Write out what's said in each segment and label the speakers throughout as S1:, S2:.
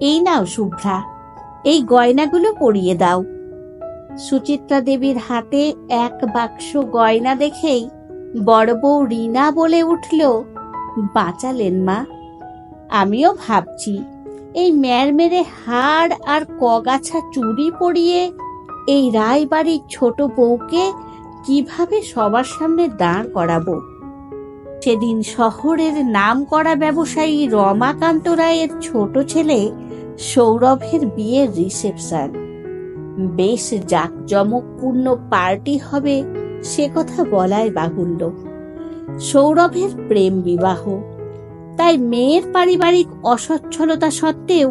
S1: এই নাও শুভ্রা, এই গয়নাগুলো পরিয়ে দাও। সুচিত্রা দেবীর হাতে এক বাক্স গয়না দেখেই বড় বউ রিনা বলে উঠল, বাঁচালেন মা। আমিও ভাবছি, এই মেরে হাড় আর কগাছা চুড়ি পরিয়ে এই রায়বাড়ির ছোট বউকে কীভাবে সবার সামনে দাঁড় করাবো? সেদিন শহরের নাম করা ব্যবসায়ী রমাকান্ত রায়ের ছোট ছেলে সৌরভের বিয়ের রিসেপশন। বেশ জাঁকজমকপূর্ণ পার্টি হবে সে কথা বলায় বাহুল্য সৌরভের প্রেম বিবাহ। তাই মেয়ের পারিবারিক অসচ্ছলতা সত্ত্বেও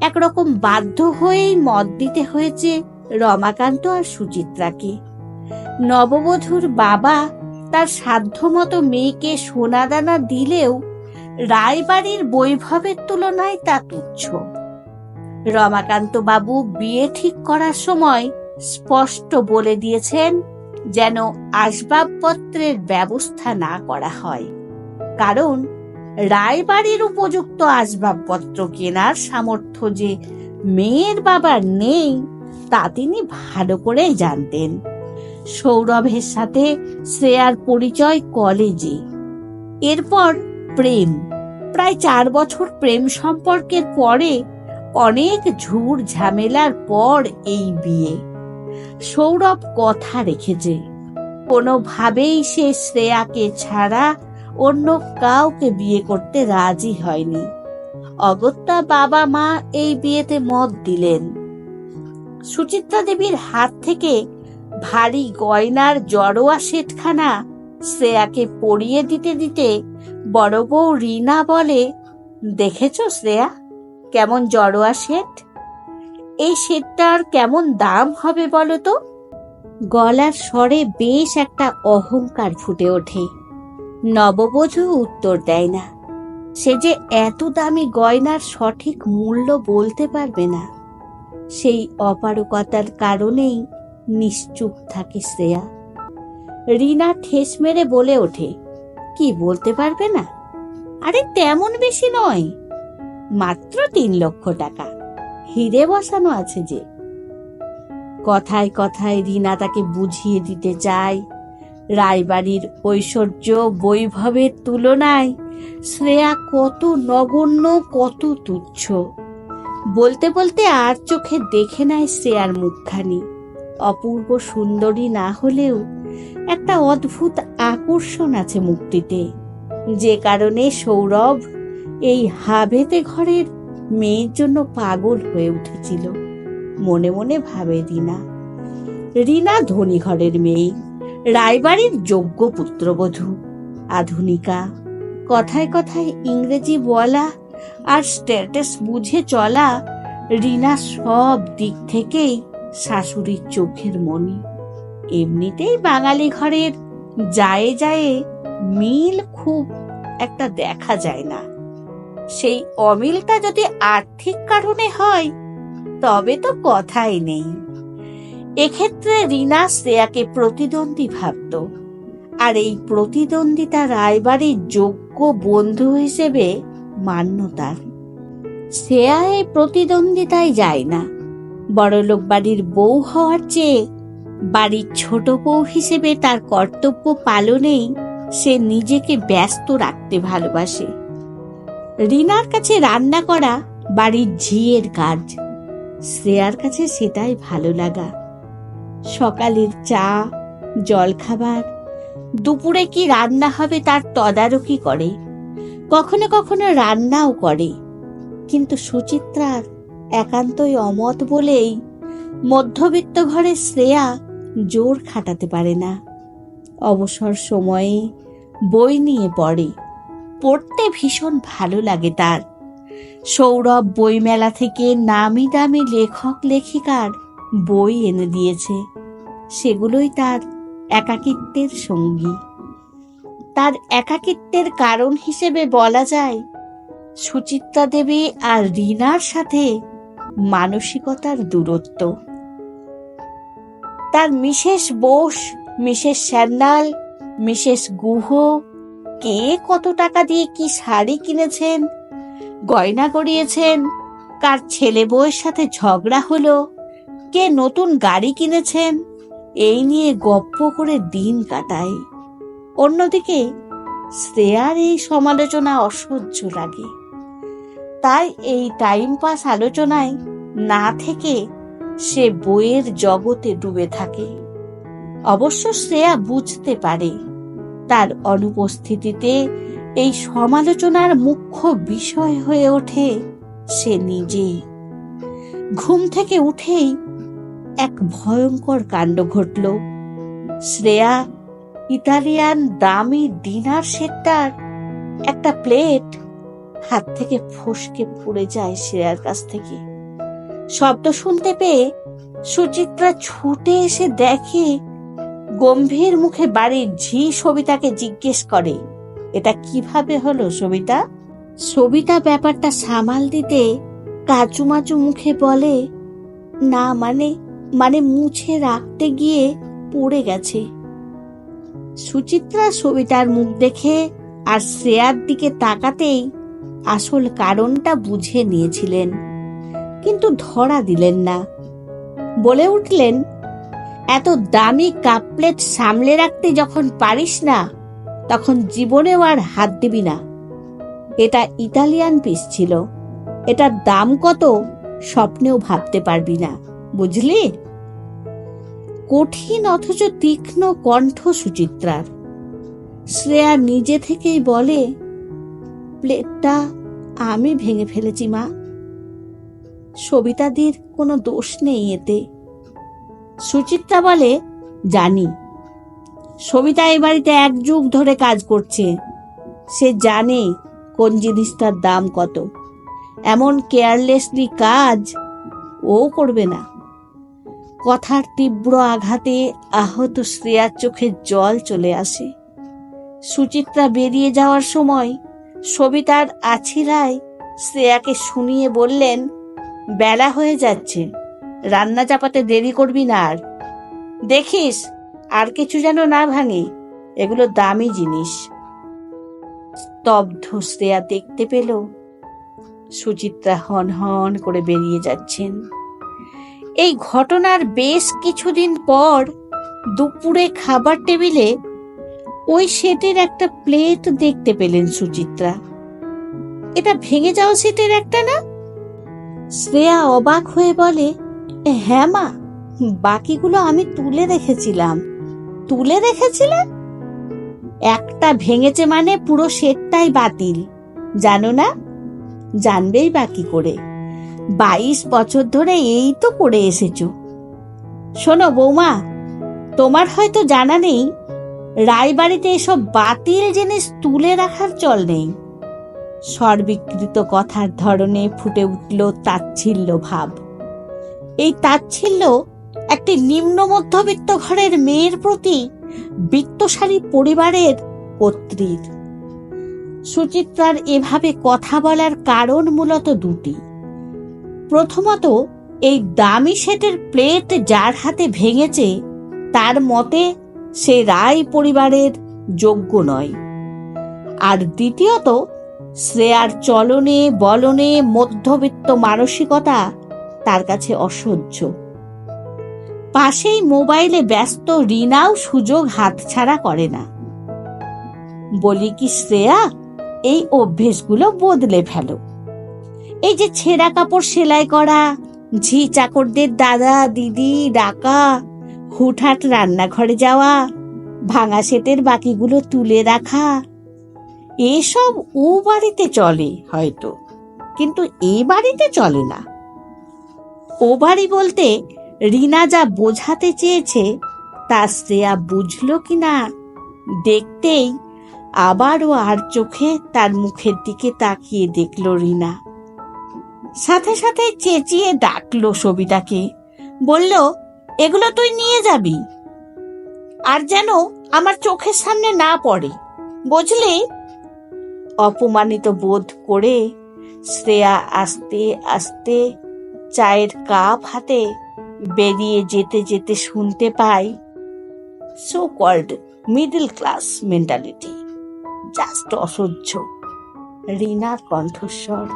S1: একরকম বাধ্য হয়েই মত দিতে হয়েছে রমাকান্ত আর সুচিত্রাকে। নববধূর বাবা তার সাধ্যমতো মেয়েকে সোনাদানা দিলেও রায়বাড়ির বৈভবের তুলনায় তা তুচ্ছ। রমাকান্ত বাবু বিয়ে ঠিক করার সময় স্পষ্ট বলে দিয়েছেন যেন আসবাবপত্রের ব্যবস্থা না করা হয়। কারণ রায়বাড়ির উপযুক্ত আসবাবপত্র কেনার সামর্থ্য যে মেয়ের বাবার নেই, তা তিনি ভালো করেই জানতেন। সৌরভের সাথে শ্রেয়ার পরিচয় কলেজে। এরপর প্রেম। প্রায় চার বছর প্রেম সম্পর্কের পরে অনেক ঝুড় ঝামেলার পর এই বিয়ে। সৌরভ কথা রেখেছে, কোনোভাবেই সে শ্রেয়াকে ছাড়া অন্য কাউকে বিয়ে করতে রাজি হয়নি। অগত্যা বাবা মা এই বিয়েতে মত দিলেন। সুচিত্রা দেবীর হাত থেকে ভারী গয়নার জড়োয়া সেটখানা শ্রেয়াকে পরিয়ে দিতে দিতে বড় বউ রিনা বলে, দেখেছ শ্রেয়া? কেমন জড়োয়া সেট এই সেটটার কেমন দাম হবে বলো তো? গলার স্বরে বেশ একটা অহংকার ফুটে ওঠে। নববধূ উত্তর দেয় না। সে যে এত দামি গয়নার সঠিক মূল্য বলতে পারবে না। সেই অপারকতার কারণেই নিশ্চুপ থাকে শ্রেয়া। রিনা ঠেস মেরে বলে ওঠে, কি বলতে পারবে না? আরে তেমন বেশি নয়। মাত্র তিন লক্ষ টাকা। হিরে বসানো আছে যে। কথায় কথায় রিনা তাকে বুঝিয়ে দিতে চায়। রায়বাড়ির ঐশ্বর্য বৈভবের তুলনায় শ্রেয়া কত নগণ্য, কত তুচ্ছ। বলতে বলতে আর চোখে দেখে নেয় শ্রেয়ার মুখখানি। অপূর্ব সুন্দরী না হলেও একটা অদ্ভুত আকর্ষণ আছে মুক্তিতে। যে কারণে সৌরভ এই হাভেতে ঘরের মেয়ের জন্য পাগল হয়ে উঠেছিল। মনে মনে ভাবে রিনা। রিনা ধনী ঘরের মেয়ে, রায়বাড়ির যোগ্য পুত্রবধূ, আধুনিকা। কথায় কথায় ইংরেজি বলা আর স্ট্যাটাস বুঝে চলা রিনা সব দিক থেকেই শাশুড়ির চোখের মনি। এমনিতেই বাঙালি ঘরের যায় যায় মিল খুব একটা দেখা যায় না। সেই অমিলটা যদি আর্থিক কারণে হয়, তবে তো কথাই নেই। এক্ষেত্রে রিনা শ্রেয়াকে প্রতিদ্বন্দ্বী ভাবত, আর এই প্রতিদ্বন্দ্বিতা রায়বাড়ির যোগ্য বন্ধু হিসেবে মান্যতার শ্রেয়া এই প্রতিদ্বন্দ্বিতায় যায় না। বড়লোক বাড়ির বউ হওয়ার চেয়ে বাড়ির ছোট বউ হিসেবে তার কর্তব্য পালনেই সে নিজেকে ব্যস্ত রাখতে ভালোবাসে। রিনার কাছে রান্না করা বাড়ির ঝিয়ের কাজ। শ্রেয়ার কাছে সেটাই ভালো লাগা। সকালের চা, জলখাবার, দুপুরে কি রান্না হবে তার তদারকি করে। কখনো কখনো রান্নাও করে। কিন্তু সুচিত্রার একান্তই অমত বলেই মধ্যবিত্ত ঘরে শ্রেয়া জোর খাটাতে পারে না। অবসর সময়ে বই নিয়ে পড়ে। পড়তে ভীষণ ভালো লাগে তার। সৌরভ বইমেলা থেকে নামি দামি লেখক লেখিকার বই এনে দিয়েছে। সেগুলোই তার একাকিত্বের সঙ্গী। তার একাকিত্বের কারণ হিসেবে বলা যায়, সুচিত্রা দেবী আর রিনার সাথে মানসিকতার দূরত্ব। তার মিসেস বোস, মিসেস স্যান্ডাল মিসেস গুহ কে কত টাকা দিয়ে কি শাড়ি কিনেছেন? গয়না করিয়েছেন কার ছেলে বউয়ের সাথে ঝগড়া হলো? কে নতুন গাড়ি কিনেছেন? এই নিয়ে গপ্প করে দিন কাটায়। অন্যদিকে শ্রেয়ার এই সমালোচনা অসহ্য লাগে। তাই এই টাইম পাস আলোচনায় না থেকে সে বইয়ের জগতে ডুবে থাকে। অবশ্য শ্রেয়া বুঝতে পারে। তার অনুপস্থিতিতে এই সমালোচনার মুখ্য বিষয় হয়ে ওঠে সে নিজে। ঘুম থেকে উঠেই এক ভয়ঙ্কর কাণ্ড ঘটল। শ্রেয়া, ইতালিয়ান দামি ডিনার সেটটার একটা প্লেট হাত থেকে ফসকে পড়ে যায় শ্রেয়ার কাছ থেকে। শব্দ শুনতে পেয়ে সুচিত্রা ছুটে এসে দেখে গম্ভীর মুখে বাড়ির ঝি সবিতাকে জিজ্ঞেস করে, এটা কীভাবে হলো সবিতা? সবিতা ব্যাপারটা সামাল দিতে কাচুমাচু মুখে বলে, না মানে মানে মুছে রাখতে গিয়ে পড়ে গেছে। সুচিত্রা সবিতার মুখ দেখে আর শ্রেয়ার দিকে তাকাতেই আসল কারণটা বুঝে নিয়েছিলেন, কিন্তু ধরা দিলেন না। বলে উঠলেন এত দামি কাপ প্লেট সামলে রাখতে যখন পারিস না, তখন জীবনেও আর হাত দিবি না। এটা ইতালিয়ান পিস ছিল। এটার দাম কত স্বপ্নেও ভাবতে পারবি না, বুঝলি? কঠিন অথচ তীক্ষ্ণ কণ্ঠ সুচিত্রার শ্রেয়া নিজে থেকেই বলে, প্লেটটা আমি ভেঙে ফেলেছি, মা। সবিতাদির কোনো দোষ নেই এতে। সুচিত্রা বলে, জানি। সবিতা এই বাড়িতে এক যুগ ধরে কাজ করছে। সে জানে কোন জিনিসটার দাম কত। এমন কেয়ারলেসলি কাজ ও করবে না। কথার তীব্র আঘাতে আহত শ্রেয়ার চোখে জল চলে আসে। সুচিত্রা বেরিয়ে যাওয়ার সময় সবিতার আছিরায় শ্রেয়াকে শুনিয়ে বললেন, বেলা হয়ে যাচ্ছে। রান্না চাপাতে দেরি করবি না আর। দেখিস, আর কিছু যেন না ভাঙে, এগুলো দামি জিনিস। স্তব্ধ শ্রেয়া দেখতে পেল, সুচিত্রা হন হন করে বেরিয়ে যাচ্ছেন। এই ঘটনার বেশ কিছুদিন পর দুপুরে খাবার টেবিলে ওই সেটের একটা প্লেট দেখতে পেলেন সুচিত্রা। এটা ভেঙে যাওয়া সেটের একটা না? শ্রেয়া অবাক হয়ে বলে হ্যাঁ মা, বাকিগুলো আমি তুলে রেখেছিলাম। তুলে রেখেছিলে? একটা ভেঙেছে মানে পুরো সেটটাই বাতিল, জানো না? জানবেই বাকি করে। বাইশ বছর ধরে এই তো করে এসেছ। শোনো বৌমা, তোমার হয়তো জানা নেই, রায়বাড়িতে এসব বাতিল জিনিস তুলে রাখার চল নেই। সর্বিকৃত কথার ধরনে ফুটে উঠল তাচ্ছিল্য ভাব। এই তাচ্ছিল্য একটি নিম্ন মধ্যবিত্ত ঘরের মেয়ের প্রতি বিত্তশালী পরিবারের কর্ত্রীর। সুচিত্রার এভাবে কথা বলার কারণ মূলত দুটি। প্রথমত, এই দামি সেটের প্লেট যার হাতে ভেঙেছে, তার মতে সে রায় পরিবারের যোগ্য নয়। আর দ্বিতীয়ত, শ্রেয়ার চলনে, বলনে মধ্যবিত্ত মানসিকতা তার কাছে অসহ্য। পাশেই মোবাইলে ব্যস্ত রিনাও সুযোগ হাতছাড়া করে না। বলি কি, শ্রেয়া, এই অভ্যেসগুলো বদলে ফেলো। এই যে ছেঁড়া কাপড় সেলাই করা, ঝি চাকরদের দাদা, দিদি, ডাকা, হুটহাট রান্নাঘরে যাওয়া, ভাঙা সেটের বাকিগুলো তুলে রাখা, এসব ও বাড়িতে চলে হয়তো, কিন্তু এ বাড়িতে চলে না। ও বাড়ি বলতে রিনা যা বোঝাতে চেয়েছে, তা শ্রেয়া বুঝলো কি না দেখতেই আবারও আর চোখে তার মুখের দিকে তাকিয়ে দেখল রিনা। সাথে সাথে চেঁচিয়ে ডাকলো সবিতাকে, বলল, এগুলো তুই নিয়ে যাবি। আর যেন আমার চোখের সামনে না পড়ে, বুঝলি? অপমানিত বোধ করে শ্রেয়া আস্তে আস্তে চায়ের কাপ হাতে বেরিয়ে যেতে যেতে শুনতে পাই so called middle class mentality just অসহ্য। রিনার কণ্ঠস্বর।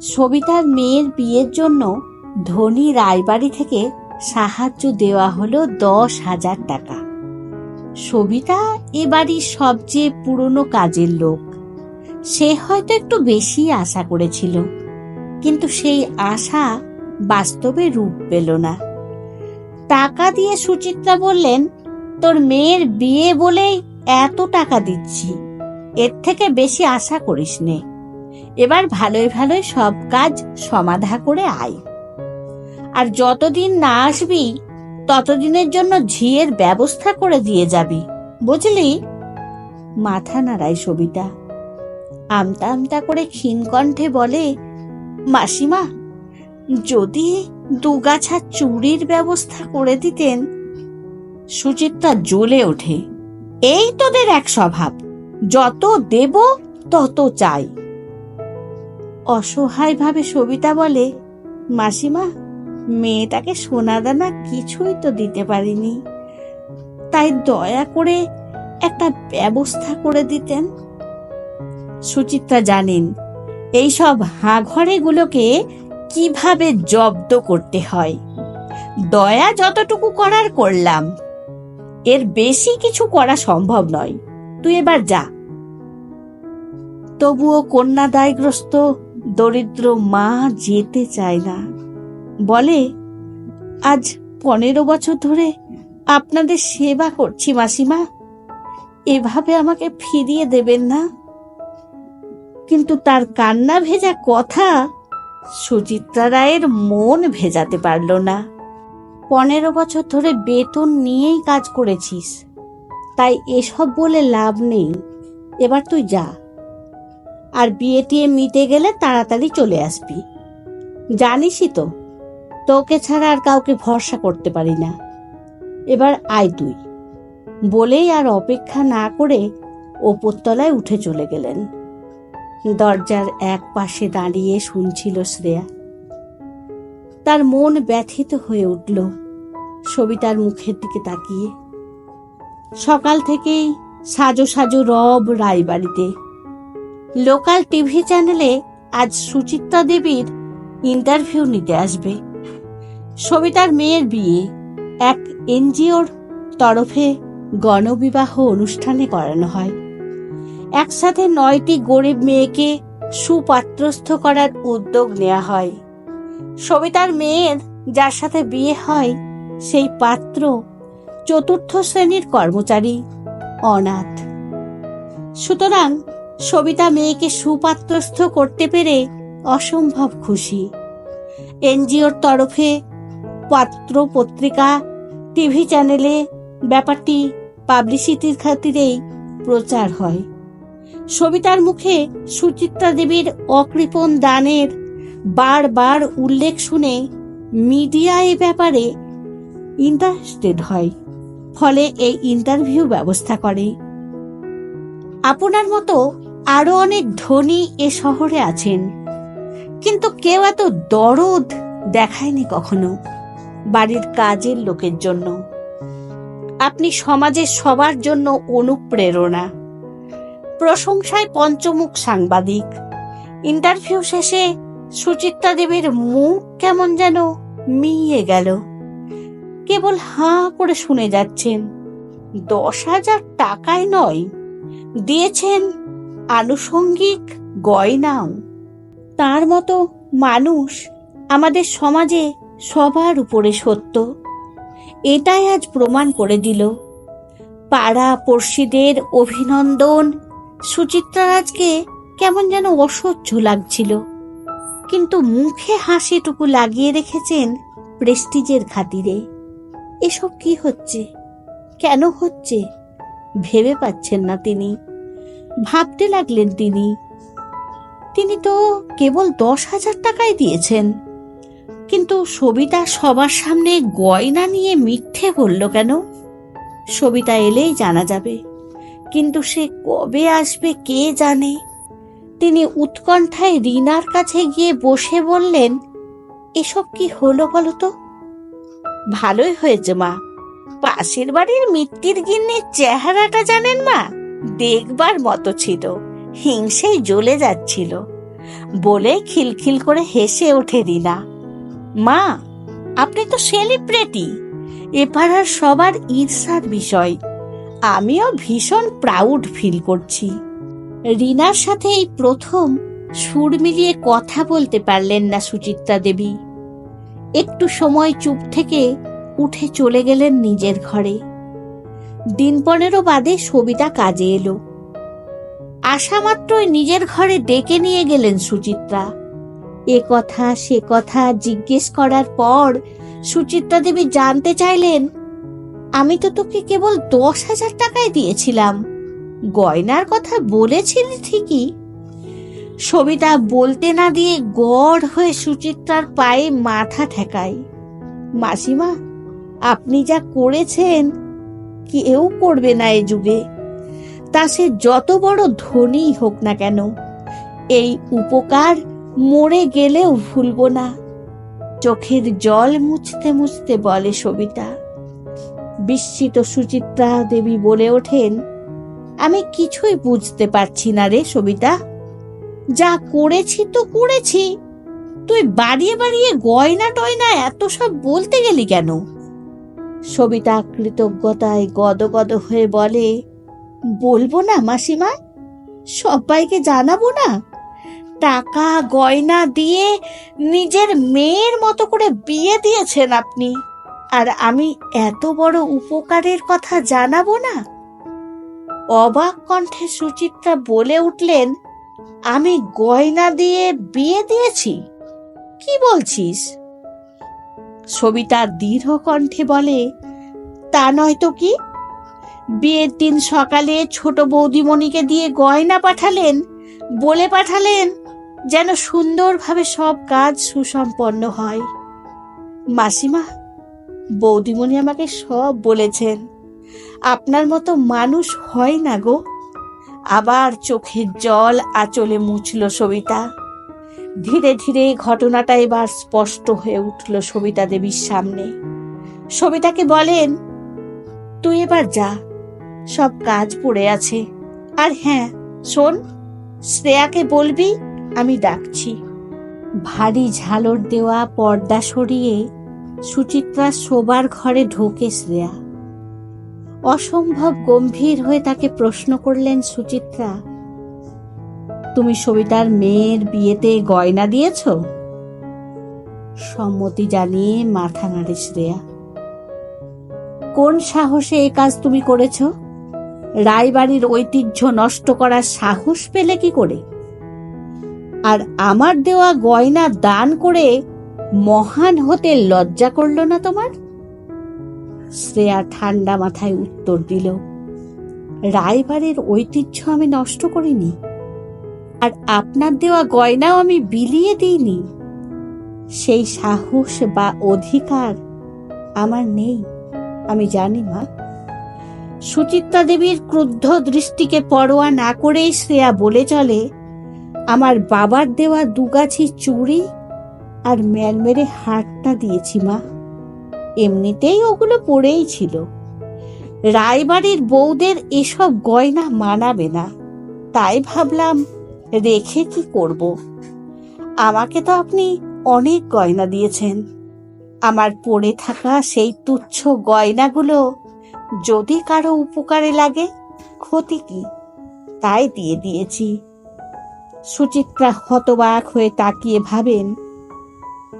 S1: সবিতার মেয়ের বিয়ের জন্য ধনী রায়বাড়ি থেকে সাহায্য দেওয়া হলো দশ হাজার টাকা। সবিতা এ বাড়ির সবচেয়ে পুরনো কাজের লোক। সে হয়তো একটু বেশি আশা করেছিল। কিন্তু সেই আশা বাস্তবে রূপ পেল না। টাকা দিয়ে সুচিত্রা বললেন, তোর মেয়ের বিয়ে বলেই এত টাকা দিচ্ছি, এর থেকে বেশি আশা করিস নে। এবার ভালোই ভালোই সব কাজ সমাধা করে আয়। আর যতদিন না আসবি, ততদিনের জন্য ঝিয়ের ব্যবস্থা করে দিয়ে যাবি, বুঝলি? মাথা নাড়ায় সবিতা। আমতা আমতা করে ক্ষীণ কণ্ঠে বলে মাসিমা, যদি দুগাছা চুরির ব্যবস্থা করে দিতেন, সুচিত্রা জ্বলে ওঠে। এই তোদের এক স্বভাব, যত দেব তত চাই। অসহায়ভাবে সবিতা বলে, মাসিমা, মেয়েটাকে সোনা দানা কিছুই তো দিতে পারিনি। তাই দয়া করে একটা ব্যবস্থা করে দিতেন। সুচিত্রা জানেন এইসব হাঁঘরেগুলোকে কীভাবে জব্দ করতে হয়? দয়া যতটুকু করার করলাম। এর বেশি কিছু করা সম্ভব নয়। তুই এবার যা। তবুও কন্যা দায়গ্রস্ত দরিদ্র মা যেতে চায় না। বলে, আজ পনেরো বছর ধরে আপনাদের সেবা করছি মাসিমা। এভাবে আমাকে ফিরিয়ে দেবেন না? কিন্তু তার কান্না ভেজা কথা সুচিত্রা রায়ের মন ভেজাতে পারল না। পনেরো বছর ধরে বেতন নিয়েই কাজ করেছিস। তাই এসব বলে লাভ নেই। এবার তুই যা। আর বিয়ে টিয়ে মিটে গেলে তাড়াতাড়ি চলে আসবি। জানিসই তো, তোকে ছাড়া আর কাউকে ভরসা করতে পারি না। এবার আয় তুই। বলেই আর অপেক্ষা না করে ওপরতলায় উঠে চলে গেলেন। দরজার এক পাশে দাঁড়িয়ে শুনছিল শ্রেয়া। তার মন ব্যথিত হয়ে উঠল। সবিতার মুখের দিকে তাকিয়ে। সকাল থেকেই সাজো সাজো রব রায়বাড়িতে। লোকাল টিভি চ্যানেলে আজ সুচিত্রা দেবীর ইন্টারভিউ নিতে আসবে। সবিতার মেয়ের বিয়ে এক এনজিওর তরফে গণবিবাহ অনুষ্ঠানে করানো হয়। একসাথে নয়টি গরিব মেয়েকে সুপাত্রস্থ করার উদ্যোগ নেওয়া হয়। সবিতার মেয়ের যার সাথে বিয়ে হয়, সেই পাত্র চতুর্থ শ্রেণির কর্মচারী অনাথ। সুতরাং সবিতা মেয়েকে সুপাত্রস্থ করতে পেরে অসম্ভব খুশি। এনজিওর তরফে পাত্র পত্রিকা, টিভি চ্যানেলে ব্যাপারটি পাবলিসিটির খাতিরেই প্রচার হয়। সবিতার মুখে সুচিত্রা দেবীর অকৃপণ দানের বারবার উল্লেখ শুনে মিডিয়া এ ব্যাপারে ইন্টারেস্টেড হয়, ফলে এই ইন্টারভিউ ব্যবস্থা করে। আপনার মতো আরও অনেক ধনী এ শহরে আছেন, কিন্তু কেউ এত দরদ দেখায়নি কখনো বাড়ির কাজের লোকের জন্য। আপনি সমাজের সবার জন্য অনুপ্রেরণা। প্রশংসায় পঞ্চমুখ সাংবাদিক। ইন্টারভিউ শেষে সুচিত্রা দেবীর মুখ কেমন যেন মিয়ে গেল। কেবল হাঁ করে শুনে যাচ্ছেন। দশ হাজার টাকায় নয়, দিয়েছেন আনুষঙ্গিক গয়নাও। তার মতো মানুষ আমাদের সমাজে সবার উপরে সত্য। এটাই আজ প্রমাণ করে দিল। পাড়া পড়শিদের অভিনন্দন সুচিত্রা রাজকে কেমন যেন অসহ্য লাগছিল। কিন্তু মুখে হাসিটুকু লাগিয়ে রেখেছেন প্রেস্টিজের খাতিরে। এসব কি হচ্ছে? কেন হচ্ছে? ভেবে পাচ্ছেন না তিনি। ভাবতে লাগলেন তিনি। তিনি তো কেবল দশ হাজার টাকাই দিয়েছেন। কিন্তু সবিতা সবার সামনে গয়না নিয়ে মিথ্যে বলল কেন? সবিতা এলেই জানা যাবে। কিন্তু সে কবে আসবে কে জানে? তিনি উৎকণ্ঠায় রিনার কাছে গিয়ে বসে বললেন, এসব কি হলো বলো তো? ভালোই হয়েছে, মা। পাশের বাড়ির মিত্তির গিন্নির চেহারাটা জানেন, মা? দেখবার মতো ছিল। হিংসেই জ্বলে যাচ্ছিল। বলে খিলখিল করে হেসে ওঠে রিনা। মা, আপনি তো সেলিব্রিটি। এপাড়ার সবার ঈর্ষার বিষয়। আমিও ভীষণ প্রাউড ফিল করছি। রিনার সাথে এই প্রথম সুর মিলিয়ে কথা বলতে পারলেন না সুচিত্রা দেবী। একটু সময় চুপ থেকে উঠে চলে গেলেন নিজের ঘরে। দিন পনেরো বাদে সবিতা কাজে এলো। আসা মাত্রই নিজের ঘরে ডেকে নিয়ে গেলেন সুচিত্রা। এ কথা সে কথা জিজ্ঞেস করার পর সুচিত্রা দেবী জানতে চাইলেন আমি তো তোকে কেবল দশ হাজার টাকায় দিয়েছিলাম। গয়নার কথা বলেছিলি ঠিকই। সবিতা বলতে না দিয়ে গড় হয়ে সুচিত্রার পায়ে মাথা ঠেকায়। মাসিমা, আপনি যা করেছেন, কেউ করবে না এ যুগে। তা সে যত বড় ধনী হোক না কেন, এই উপকার মরে গেলেও ভুলব না। চোখের জল মুছতে মুছতে বলে সবিতা। বিস্মিত সুচিত্রা দেবী বলে ওঠেন। আমি কিছুই বুঝতে পারছি না রে সবিতা। যা করেছি তো করেছি। তুই বাড়িয়ে বাড়িয়ে গয়না টয়না এত সব বলতে গেলি কেন? সবিতা কৃতজ্ঞতায় গদগদ হয়ে বলে, বলব না মাসিমা, সবাইকে জানাব না? টাকা, গয়না দিয়ে নিজের মেয়ের মতো করে বিয়ে দিয়েছেন আপনি। আর আমি এত বড় উপকারের কথা জানাব না? অবাক কণ্ঠে সুচিত্রা বলে উঠলেন, আমি গয়না দিয়ে বিয়ে দিয়েছি। কি বলছিস? সবিতা দৃঢ় কণ্ঠে বলে, তা নয় তো কি? বিয়ের দিন সকালে ছোট বৌদিমণিকে দিয়ে গয়না পাঠালেন, বলে পাঠালেন যেন সুন্দরভাবে সব কাজ সুসম্পন্ন হয়। মাসিমা বৌদিমণি আমাকে সব বলেছেন। আপনার মতো মানুষ হয় না গো। আবার চোখের জল আঁচলে মুছল সবিতা। ধীরে ধীরে ঘটনাটা এবার স্পষ্ট হয়ে উঠল সবিতা দেবীর সামনে। সবিতাকে বলেন, তুই এবার যা। সব কাজ পড়ে আছে। আর হ্যাঁ শোন, শ্রেয়াকে বলবি, আমি ডাকছি। ভারী ঝালর দেওয়া পর্দা সরিয়ে সুচিত্রা শোবার ঘরে ঢোকে শ্রেয়া। অসম্ভব গম্ভীর হয়ে তাকে প্রশ্ন করলেন সুচিত্রা, তুমি সবিতার মেয়ের বিয়েতে গয়না দিয়েছ? সম্মতি জানিয়ে মাথা নাড়ে শ্রেয়া, কোন সাহসে এ কাজ তুমি করেছ? রায়বাড়ির ঐতিহ্য নষ্ট করার সাহস পেলে কি করে? আর আমার দেওয়া গয়না দান করে মহান হতে লজ্জা করল না তোমার? শ্রেয়া ঠান্ডা মাথায় উত্তর দিল রায়বাড়ির ঐতিহ্য আমি নষ্ট করিনি, আর আপনার দেওয়া গয়নাও আমি বিলিয়ে দিইনি। সেই সাহস বা অধিকার আমার নেই, আমি জানি মা। সুচিত্রা দেবীর ক্রুদ্ধ দৃষ্টিকে পরোয়া না করেই শ্রেয়া বলে চলে, আমার বাবার দেওয়া দুগাছি চুড়ি আর ম্যালমেরে হারটা দিয়েছি, মা। এমনিতেই ওগুলো পড়েই ছিল। রায়বাড়ির বউদের এসব গয়না মানাবে না। তাই ভাবলাম, রেখে কি করব? আমাকে তো আপনি অনেক গয়না দিয়েছেন। আমার পড়ে থাকা সেই তুচ্ছ গয়নাগুলো যদি কারও উপকারে লাগে, ক্ষতি কি? তাই দিয়ে দিয়েছি। সুচিত্রা হতবাক হয়ে তাকিয়ে ভাবেন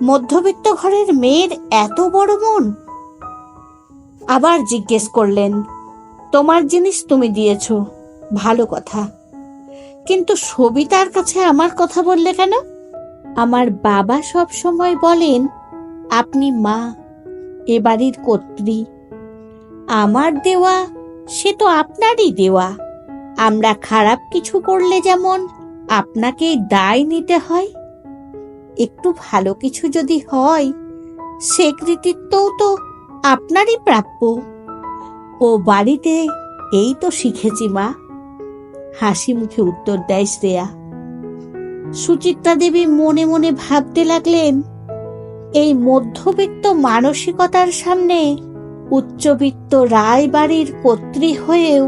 S1: মধ্যবিত্ত ঘরের মেয়ের এত বড় মন? আবার জিজ্ঞেস করলেন, তোমার জিনিস তুমি দিয়েছ, ভালো কথা। কিন্তু সবিতার কাছে আমার কথা বললে কেন? আমার বাবা সব সময় বলেন, আপনি মা, এ বাড়ির কর্ত্রী। আমার দেওয়া, সে তো আপনারই দেওয়া। আমরা খারাপ কিছু করলে যেমন আপনাকেই দায় নিতে হয় একটু ভালো কিছু যদি হয় সে কৃতিত্বও তো আপনারই প্রাপ্য। ও বাড়িতে, এই তো শিখেছি মা। হাসি মুখে উত্তর দেয় শ্রেয়া। সুচিত্রা দেবী মনে মনে ভাবতে লাগলেন, এই মধ্যবিত্ত মানসিকতার সামনে উচ্চবিত্ত রায় বাড়ির কর্ত্রী হয়েও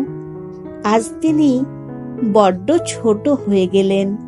S1: আজ তিনি বড্ড ছোট হয়ে গেলেন।